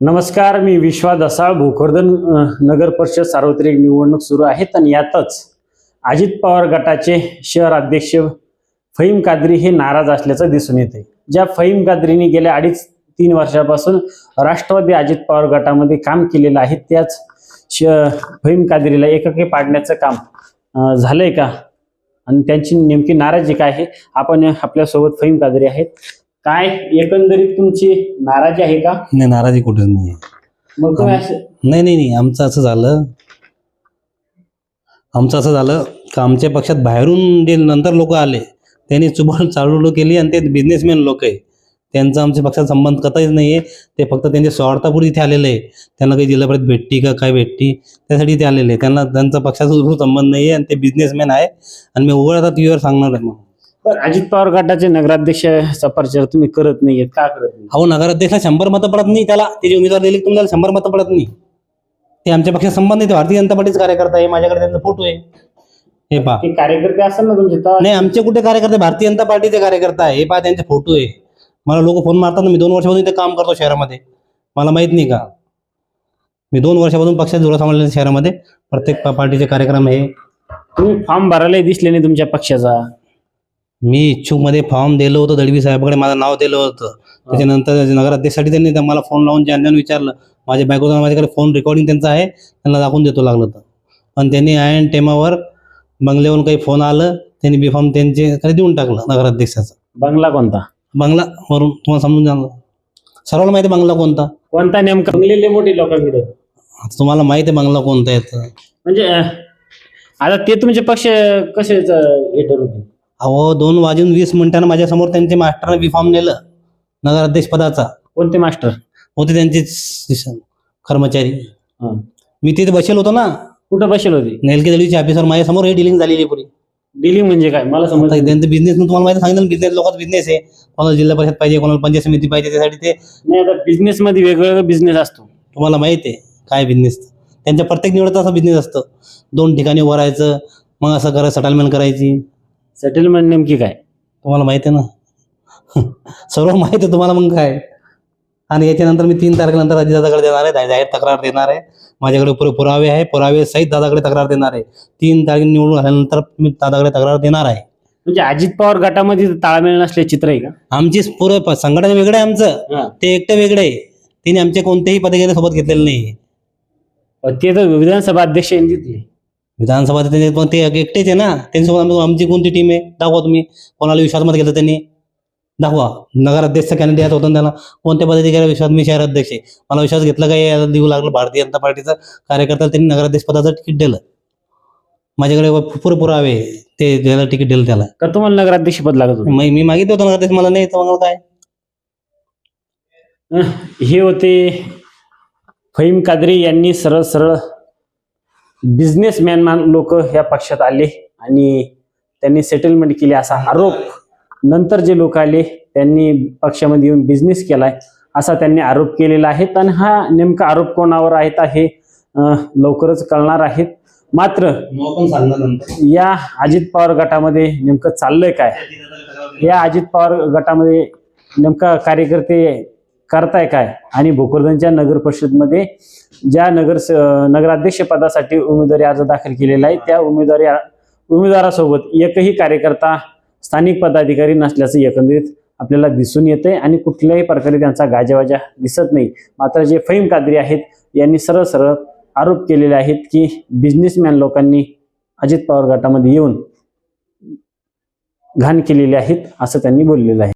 नमस्कार मी विश्वा दसाळ भोकरदन नगर परिषद सार्वत्रिक निवडणूक सुरू आहेत आणि यातच अजित पवार गटाचे शहर अध्यक्ष फहीम कादरी हे नाराज असल्याचं दिसून येते ज्या फहीम कादरीने गेल्या अडीच तीन वर्षापासून राष्ट्रवादी अजित पवार गटामध्ये काम केलेलं आहे त्याच श फहीम कादरीला एकाकी पाडण्याचं काम झालंय का? आणि त्यांची नेमकी नाराजी काय आहे? आपण आपल्यासोबत फहीम कादरी आहेत. काय एकंदरीत तुमची नाराजी आहे का? नाही नाराजी कुठेच नाही मग तुम्ही असं नाही नाही नाही आमचं असं झालं. आमचं असं झालं का आमच्या पक्षात बाहेरून जे नंतर लोक आले त्यांनी चुबळ चालू केली आणि ते बिझनेसमॅन लोक आहे. त्यांचा आमच्या पक्षात संबंध कथाच नाही आहे ते फक्त त्यांच्या स्वार्थापूर्वी इथे आलेले आहे. त्यांना काही जिल्हा परिषद भेटती का काय भेटती त्यासाठी ते आलेले आहे. त्यांना त्यांचा पक्षाचा संबंध नाही आहे आणि ते बिझनेसमॅन आहे. आणि मी उघड आता टीव्हीवर सांगणार आहे मग. अजित पवार गटाचे नगराध्यक्षाचा परिचय तुम्ही करत नाहीयेत का करत नाही अहो नगराध्यक्षला शंभर मतं पडत नाही त्याला त्याची उमेदवार दिली तुम्हाला शंभर मतं पडत नाही. ते आमच्या पक्षात संबंध नाही ते भारतीय जनता पार्टीचे कार्यकर्ता आहे माझ्याकडे त्यांचा फोटो आहे. हे पहा. ते कार्यकर्ते असेल ना तुमचे तर नाही आमचे कुठे कार्यकर्ते? भारतीय जनता पार्टीचे कार्यकर्ता आहे. हे पहा त्यांचे फोटो आहे. मला लोक फोन मारतात ना मी दोन वर्षापासून इथे काम करतो शहरामध्ये. मला माहीत नाही का? मी दोन वर्षापासून पक्षात जोडा सांभाळले शहरामध्ये. प्रत्येक पा- पार्टीचे कार्यक्रम हे तुम्ही फॉर्म भरायला दिसले नाही तुमच्या पक्षाचा. मी इच्छुकमध्ये फॉर्म दिलं होतं दळवी साहेबाकडे माझं नाव दिलं होतं. त्याच्यानंतर नगराध्यक्षसाठी त्यांनी त्या- मला फोन लावून ज्यांना विचारलं माझ्या बायकोचा माझ्याकडे फोन रेकॉर्डिंग त्यांचं आहे त्यांना दाखवून देतो लागलं तर. पण त्यांनी आयन टेमावर बंगल्यावरून काही फोन आलं त्यांनी बी फॉर्म त्यांचे देऊन टाकलं नगराध्यक्षाचं. बंगला कोणता? बंगला वरून तुम्हाला समजून जाणं सर्वांना माहिती आहे बंगला कोणता? कोणता नेमका? बंगलेले मोठे लोकांकडे. तुम्हाला माहिती आहे बंगला कोणता तर. म्हणजे आता ते तुमचे पक्ष कसे हे ठरवते अहो दोन वाजून वीस मिनिटांना माझ्यासमोर त्यांचे मास्टरने बी फॉर्म नेलं नगराध्यक्ष पदाचा. कोणते मास्टर? होते त्यांचे स- कर्मचारी. हा. मी तिथे बसेल होतो ना. कुठं बसेल होते? नेलके दळवीचे ऑफिसर माझ्यासमोर हे डिलिंग झालेली पुरी. डिलिंग म्हणजे काय? मला समज आता त्यांचं बिझनेस तुम्हाला माहिती सांगितलं बिझनेस लोकांचा बिझनेस आहे. कोणाला जिल्हा परिषद पाहिजे कोणाला पंचायत समिती पाहिजे त्यासाठी ते नाही आता बिझनेस मध्ये वेगवेगळा बिझनेस असतो. तुम्हाला माहिती आहे काय बिझनेस त्यांच्या प्रत्येक निवडचा असा बिझनेस असतं. दोन ठिकाणी उभं राहायचं मग असं करायचं सेटलमेंट करायची. सेटलमेंट नेमकी काय? तुम्हाला माहिती आहे ना? सर्व माहिती आहे तुम्हाला मग काय? आणि याच्यानंतर मी तीन तारखेनंतर अजितदादाकडे देणार आहे जाहीर तक्रार देणार आहे. माझ्याकडे पुरे पुरावे आहे पुरावे सहित दादाकडे तक्रार देणार आहे. तीन तारीख निवडून आल्यानंतर मी दादाकडे तक्रार देणार आहे. म्हणजे अजित पवार गटामध्ये ताळमेळ नसले चित्र आहे का? आमची पुरे संघटन वेगळं आहे आमचं. ते एकटं वेगळं आहे. तिने आमचे कोणतेही पदाधिकारी सोबत घेतलेले नाही. ते तर विधानसभा अध्यक्ष यांनी विधानसभा तर त्यांचे पण ते एकटेच आहे ना. त्यांच्यासोबत आम्ही- आमची कोणती टीम आहे? दाखवा तुम्ही. कोणाला विश्वासमध्ये घेतलं त्यांनी? दाखवा. नगराध्यक्ष कॅन्डिडेट होता ना त्याला. कोणत्या पदाधिकारी विश्वास? मी शहर अध्यक्ष आहे. मला विश्वास घेतला काय याला देऊ लागलं. भारतीय जनता पार्टीचा कार्यकर्ता त्यांनी नगराध्यक्ष पदाचं तिकीट दिलं. माझ्याकडे पुरे पुरावे आहे. ते ज्याला तिकीट दिलं त्याला. का तुम्हाला नगराध्यक्ष पद लागत होतं? मी मी मागितलं होतं नगराध्यक्ष. मला नाही तर मग काय? हे होते फहीम कादरी यांनी सरळ सरळ बिझनेसमॅन लोक ह्या पक्षात आले आणि त्यांनी सेटलमेंट केली असा आरोप नंतर जे लोक आले त्यांनी पक्षामध्ये येऊन बिझनेस केलाय असा त्यांनी आरोप केलेला आहे. आणि हा नेमका आरोप कोणावर आहेत हे लवकरच कळणार आहेत मात्र या अजित पवार गटामध्ये नेमकं चाललंय काय? या अजित पवार गटामध्ये नेमका कार्यकर्ते करताय काय? आणि भोकरदनच्या नगर परिषदमध्ये ज्या नगर नगराध्यक्ष पदासाठी उमेदवारी अर्ज दाखल केलेला आहे त्या उमेदवारी उमेदवारासोबत एकही कार्यकर्ता स्थानिक पदाधिकारी नसल्याचं एकंदरीत आपल्याला दिसून येते आणि कुठल्याही प्रकारे त्यांचा गाजावाजा दिसत नाही. मात्र जे फहीम कादरी आहेत यांनी सरळ सरळ आरोप केलेले आहेत की बिझनेसमॅन लोकांनी अजित पवार गटामध्ये येऊन घाण केलेले आहेत असं त्यांनी बोललेलं आहे.